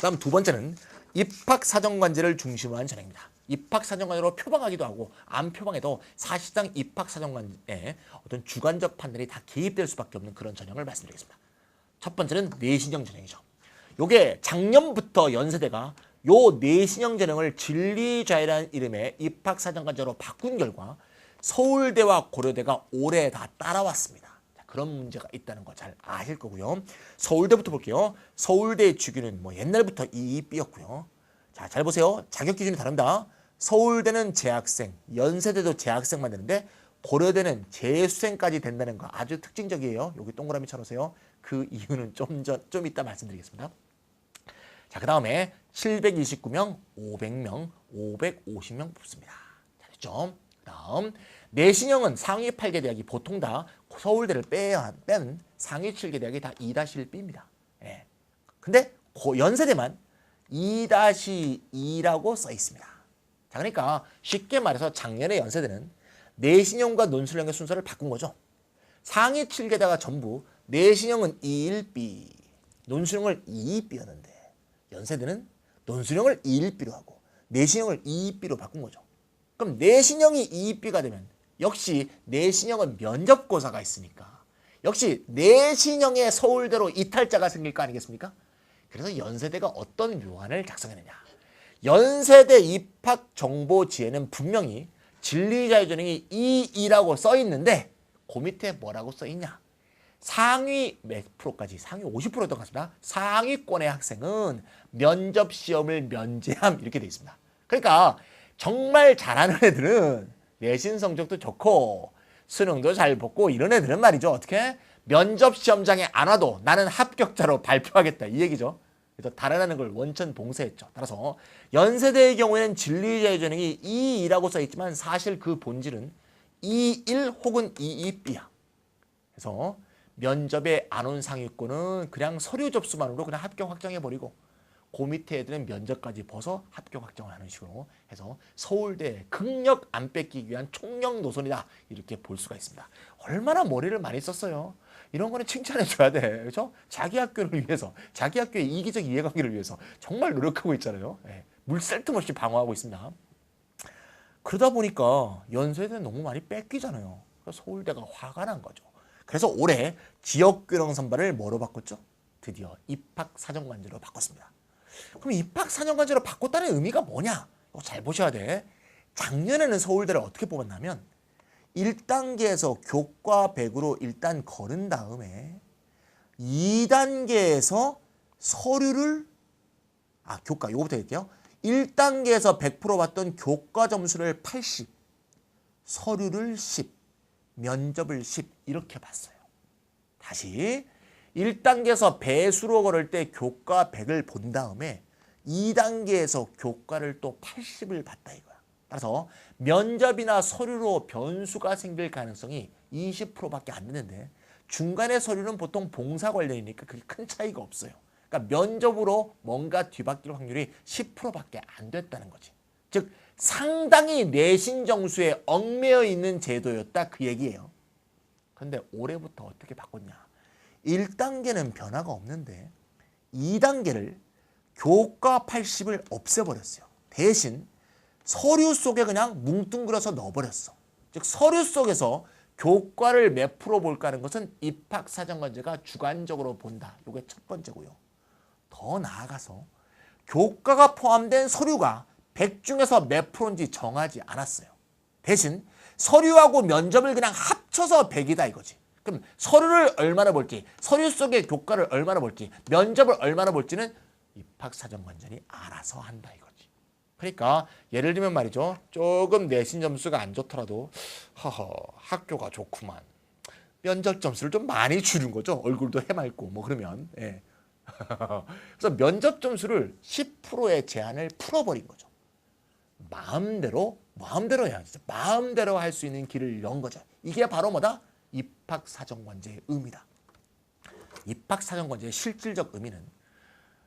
그다음 두 번째는 입학 사정관제를 중심으로 한 전형입니다. 입학 사정관제로 표방하기도 하고 안 표방해도 사실상 입학 사정관에 어떤 주관적 판단이 다 개입될 수밖에 없는 그런 전형을 말씀드리겠습니다. 첫 번째는 내신형 전형이죠. 요게 작년부터 연세대가 요 내신형 전형을 진리자이라는 이름의 입학 사정관제로 바꾼 결과 서울대와 고려대가 올해 다 따라왔습니다. 자, 그런 문제가 있다는 거 잘 아실 거고요. 서울대부터 볼게요. 서울대의 주기는 뭐 옛날부터 이비였고요. 자, 잘 보세요. 자격 기준이 다릅니다. 서울대는 재학생, 연세대도 재학생만 되는데 고려대는 재수생까지 된다는 거 아주 특징적이에요. 여기 동그라미 쳐놓으세요. 그 이유는 좀, 전, 좀 이따 말씀드리겠습니다. 자, 그 다음에 729명, 500명, 550명 뽑습니다. 잘했죠? 그 다음, 내신형은 상위 8개 대학이 보통 다 서울대를 빼야, 뺀 상위 7개 대학이 다 2-1B입니다. 예. 근데 고- 연세대만 2-2라고 써 있습니다. 자, 그러니까 쉽게 말해서 작년에 연세대는 내신형과 논술형의 순서를 바꾼 거죠. 상위 7개다가 전부 내신형은 2-1B, 논술형을 2-2B였는데 연세대는 논술형을 2-1B로 하고 내신형을 2-2B로 바꾼 거죠. 그럼 내신형이 2-2B가 되면 역시 내신형은 면접고사가 있으니까 역시 내신형의 서울대로 이탈자가 생길 거 아니겠습니까? 그래서 연세대가 어떤 묘안을 작성했느냐. 연세대 입학 정보지에는 분명히 진리자의 전형이 2이라고 써 있는데 그 밑에 뭐라고 써 있냐? 상위 몇 프로까지 상위 50%였던 것 같습니다. 상위권의 학생은 면접 시험을 면제함 이렇게 돼 있습니다. 그러니까 정말 잘하는 애들은 내신 성적도 좋고 수능도 잘 보고 이런 애들은 말이죠. 어떻게 면접 시험장에 안 와도 나는 합격자로 발표하겠다 이 얘기죠. 그래서 달아나는 걸 원천 봉쇄했죠. 따라서 연세대의 경우에는 진리자의 전형이 2이라고 써 있지만 사실 그 본질은 21 혹은 22B야. 그래서 면접에 안 온 상위권은 그냥 서류 접수만으로 그냥 합격 확정해 버리고 그 밑에 애들은 면접까지 벗어 합격 확정을 하는 식으로 해서 서울대 극력 안 뺏기기 위한 총력 노선이다 이렇게 볼 수가 있습니다. 얼마나 머리를 많이 썼어요. 이런 거는 칭찬해 줘야 돼. 그렇죠? 자기 학교를 위해서, 자기 학교의 이기적 이해관계를 위해서 정말 노력하고 있잖아요. 예, 물샐 틈 없이 방어하고 있습니다. 그러다 보니까 연세대는 너무 많이 뺏기잖아요. 그래서 서울대가 화가 난 거죠. 그래서 올해 지역교령 선발을 뭐로 바꿨죠? 드디어 입학 사정관제로 바꿨습니다. 그럼 입학 사정관제로 바꿨다는 의미가 뭐냐? 이거 잘 보셔야 돼. 작년에는 서울대를 어떻게 뽑았냐면 1단계에서 교과 100으로 일단 거른 다음에 2단계에서 서류를 아 교과 요거부터 할게요. 1단계에서 100% 받던 교과 점수를 80, 서류를 10, 면접을 10 이렇게 봤어요. 다시 1단계에서 배수로 걸을 때 교과 100을 본 다음에 2단계에서 교과를 또 80을 봤다 이거야. 따라서 면접이나 서류로 변수가 생길 가능성이 20%밖에 안 되는데 중간에 서류는 보통 봉사 관련이니까 그게 큰 차이가 없어요. 그러니까 면접으로 뭔가 뒤바뀔 확률이 10%밖에 안 됐다는 거지. 즉 상당히 내신 정수에 얽매여 있는 제도였다 그 얘기예요. 근데 올해부터 어떻게 바꿨냐? 1단계는 변화가 없는데 2단계를 교과 80을 없애버렸어요. 대신 서류 속에 그냥 뭉뚱그려서 넣어버렸어. 즉 서류 속에서 교과를 몇 프로 볼까 하는 것은 입학사정관제가 주관적으로 본다. 이게 첫 번째고요. 더 나아가서 교과가 포함된 서류가 100 중에서 몇 프로인지 정하지 않았어요. 대신 서류하고 면접을 그냥 합쳐서 100이다 이거지. 그럼 서류를 얼마나 볼지, 서류 속의 교과를 얼마나 볼지, 면접을 얼마나 볼지는 입학사정관장이 알아서 한다 이거지. 그러니까 예를 들면 말이죠. 조금 내신 점수가 안 좋더라도 허허 학교가 좋구만. 면접 점수를 좀 많이 줄인 거죠. 얼굴도 해맑고 뭐 그러면. 예. 그래서 면접 점수를 10%의 제한을 풀어버린 거죠. 마음대로 마음대로 해야지. 마음대로 할 수 있는 길을 연 거죠. 이게 바로 뭐다? 입학사정관제의 의미다. 입학사정관제의 실질적 의미는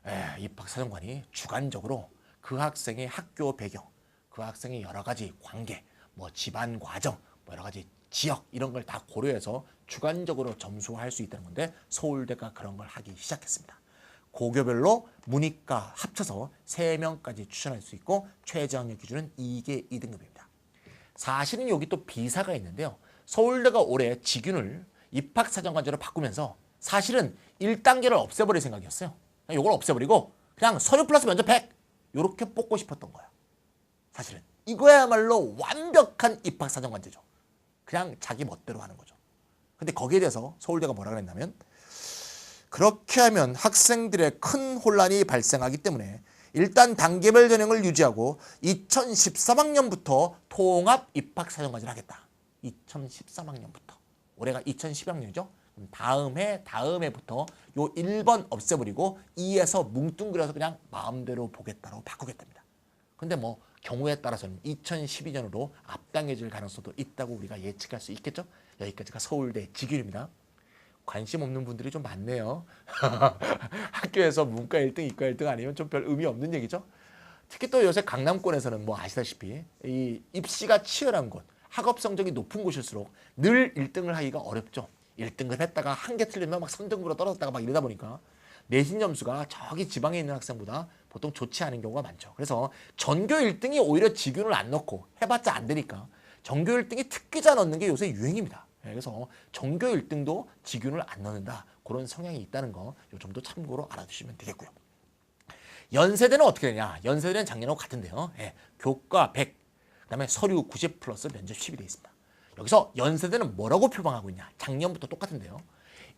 에, 입학사정관이 주관적으로 그 학생의 학교 배경, 그 학생의 여러 가지 관계, 뭐 집안 과정, 뭐 여러 가지 지역 이런 걸 다 고려해서 주관적으로 점수할 수 있다는 건데 서울대가 그런 걸 하기 시작했습니다. 고교별로 문이과 합쳐서 3명까지 추천할 수 있고 최저학력 기준은 이게 2등급입니다. 사실은 여기 또 비사가 있는데요. 서울대가 올해 직윤을 입학사정관제로 바꾸면서 사실은 1단계를 없애버릴 생각이었어요. 이걸 없애버리고 그냥 서류 플러스 면접 100 이렇게 뽑고 싶었던 거예요. 사실은 이거야말로 완벽한 입학사정관제죠. 그냥 자기 멋대로 하는 거죠. 근데 거기에 대해서 서울대가 뭐라 그랬냐면 그렇게 하면 학생들의 큰 혼란이 발생하기 때문에 일단 단계별 전형을 유지하고 2013학년부터 통합 입학 사정관제를 하겠다. 2013학년부터. 올해가 2010학년이죠. 다음 해, 다음 해부터 요 1번 없애버리고 2에서 뭉뚱그려서 그냥 마음대로 보겠다고 바꾸겠답니다. 근데 뭐 경우에 따라서는 2012년으로 앞당겨질 가능성도 있다고 우리가 예측할 수 있겠죠. 여기까지가 서울대 직일입니다. 관심 없는 분들이 좀 많네요. 학교에서 문과 1등, 이과 1등 아니면 좀 별 의미 없는 얘기죠. 특히 또 요새 강남권에서는 뭐 아시다시피 이 입시가 치열한 곳, 학업 성적이 높은 곳일수록 늘 1등을 하기가 어렵죠. 1등을 했다가 한 개 틀리면 막 선등으로 떨어졌다가 막 이러다 보니까 내신 점수가 저기 지방에 있는 학생보다 보통 좋지 않은 경우가 많죠. 그래서 전교 1등이 오히려 지균을 안 넣고 해봤자 안 되니까 전교 1등이 특기자 넣는 게 요새 유행입니다. 예, 그래서 전교 1등도 지균을 안 넣는다. 그런 성향이 있다는 거요 정도 참고로 알아두시면 되겠고요. 연세대는 어떻게 되냐? 연세대는 작년하고 같은데요. 예, 교과 100, 그다음에 서류 90 플러스 면접 10이 돼 있습니다. 여기서 연세대는 뭐라고 표방하고 있냐? 작년부터 똑같은데요.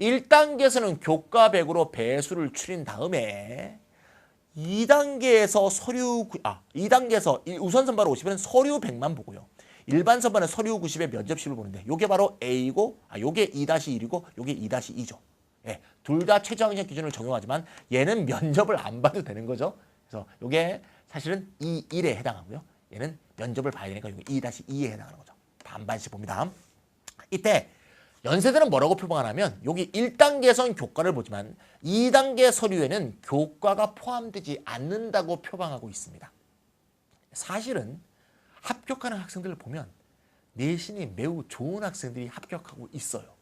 1단계에서는 교과 100으로 배수를 줄인 다음에 2단계에서 서류 구- 아 2단계에서 우선 선발 50에는 서류 100만 보고요. 일반 선발은 서류 90에 면접 10을 보는데 요게 바로 A이고 아 요게 2-1이고 요게 2-2죠. 예. 둘 다 최저학력 기준을 적용하지만 얘는 면접을 안 봐도 되는 거죠. 그래서 요게 사실은 2, 1에 해당하고요. 얘는 면접을 봐야 되니까 요게 2-2에 해당하는 거죠. 반반씩 봅니다. 이때 연세대는 뭐라고 표방하냐면 여기 1단계에선 교과를 보지만 2단계 서류에는 교과가 포함되지 않는다고 표방하고 있습니다. 사실은 합격하는 학생들을 보면 내신이 매우 좋은 학생들이 합격하고 있어요.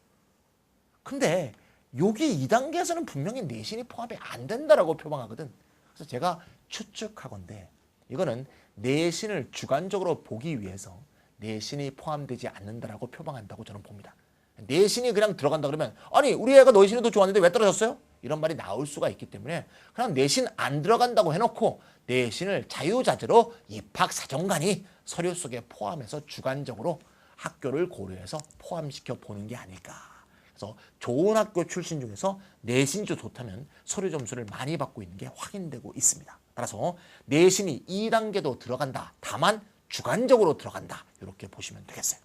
근데 여기 2단계에서는 분명히 내신이 포함이 안 된다라고 표방하거든. 그래서 제가 추측하건데 이거는 내신을 주관적으로 보기 위해서 내신이 포함되지 않는다라고 표방한다고 저는 봅니다. 내신이 그냥 들어간다 그러면 아니 우리 애가 내신이 더 좋았는데 왜 떨어졌어요? 이런 말이 나올 수가 있기 때문에 그냥 내신 안 들어간다고 해놓고 내신을 자유자재로 입학사정관이 서류 속에 포함해서 주관적으로 학교를 고려해서 포함시켜 보는 게 아닐까. 그래서 좋은 학교 출신 중에서 내신도 좋다면 서류 점수를 많이 받고 있는 게 확인되고 있습니다. 따라서 내신이 2단계도 들어간다. 다만 주관적으로 들어간다. 이렇게 보시면 되겠어요.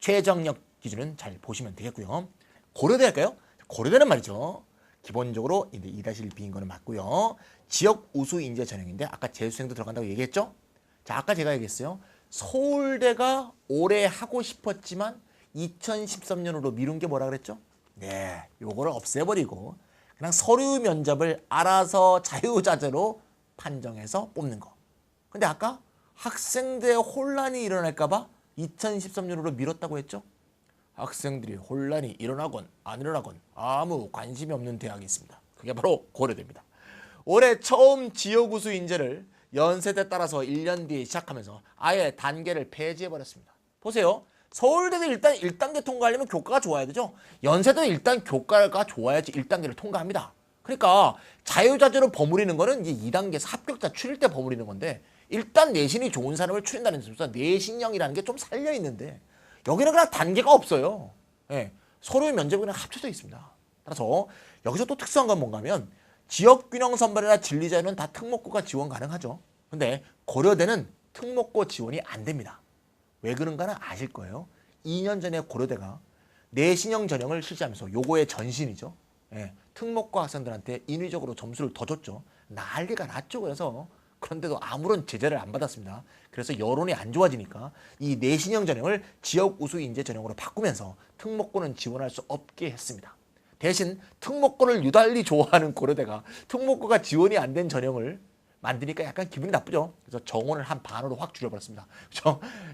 최저학력 기준은 잘 보시면 되겠고요. 고려대 할까요? 고려대는 말이죠. 기본적으로 이제 2-1B인 거는 맞고요. 지역 우수 인재 전형인데 아까 재수생도 들어간다고 얘기했죠? 자, 아까 제가 얘기했어요. 서울대가 올해 하고 싶었지만 2013년으로 미룬 게 뭐라 그랬죠? 네, 요거를 없애버리고 그냥 서류 면접을 알아서 자유자재로 판정해서 뽑는 거. 근데 아까 학생들의 혼란이 일어날까 봐 2013년으로 미뤘다고 했죠? 학생들이 혼란이 일어나건 안 일어나건 아무 관심이 없는 대학이 있습니다. 그게 바로 고려대입니다. 올해 처음 지역우수 인재를 연세대 따라서 1년 뒤에 시작하면서 아예 단계를 폐지해버렸습니다. 보세요. 서울대도 일단 1단계 통과하려면 교과가 좋아야 되죠. 연세대도 일단 교과가 좋아야지 1단계를 통과합니다. 그러니까 자유자재로 버무리는 거는 이제 2단계에서 합격자 추릴 때 버무리는 건데 일단 내신이 좋은 사람을 추린다는 점에서 내신형이라는 게 좀 살려 있는데 여기는 그냥 단계가 없어요. 예, 서로의 면접이 그냥 합쳐져 있습니다. 따라서 여기서 또 특수한 건 뭔가 하면 지역균형 선발이나 진리자유는 다 특목고가 지원 가능하죠. 근데 고려대는 특목고 지원이 안 됩니다. 왜 그런가는 아실 거예요. 2년 전에 고려대가 내신형 전형을 실시하면서 요거의 전신이죠. 예, 특목고 학생들한테 인위적으로 점수를 더 줬죠. 난리가 났죠. 그래서 그런데도 아무런 제재를 안 받았습니다. 그래서 여론이 안 좋아지니까 이 내신형 전형을 지역 우수 인재 전형으로 바꾸면서 특목고는 지원할 수 없게 했습니다. 대신 특목고를 유달리 좋아하는 고려대가 특목고가 지원이 안 된 전형을 만드니까 약간 기분이 나쁘죠. 그래서 정원을 한 반으로 확 줄여버렸습니다. 그렇죠?